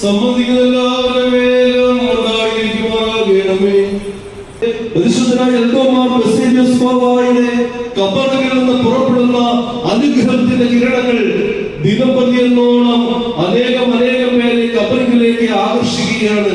സംബന്ധിക്കുന്ന എല്ലാവരുടെ മേലും ഉണ്ടായിരിക്കുമാറാകണമേ പരിശുദ്ധനായ എൽദോമാർ ബസേലിയസ് ബാബായുടെ കബറിൽ നിന്ന് പുറപ്പെടുന്ന അനുഗ്രഹത്തിന്റെ കിരണങ്ങൾ ദിനംപ്രതി എന്നോണം അനേകം അനേകം പേരെ കബറിലേക്ക് ആകർഷിക്കുകയാണ്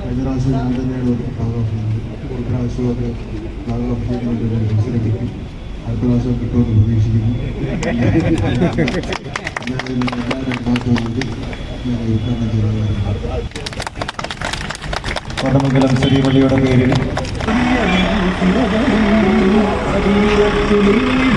കഴിഞ്ഞ പ്രാവശ്യം ഞാൻ തന്നെയാണ് ഒരു ഭാഗമാക്കുന്നത് ഒരു പ്രാവശ്യമൊക്കെ ഭാഗമാക്കിയതിന് വേണ്ടി ഒരു അവസരം കിട്ടി. അടുത്ത പ്രാവശ്യം കിട്ടുമെന്ന് പ്രതീക്ഷിക്കുന്നു. ഞാൻ എല്ലാ രണ്ടാമത്തെ വേണ്ടി ഞാൻ ഉദ്ഘാടനം ചെയ്യുന്നതായിരുന്നു കോട്ടമംഗലം ശ്രീപള്ളിയുടെ പേരിൽ ും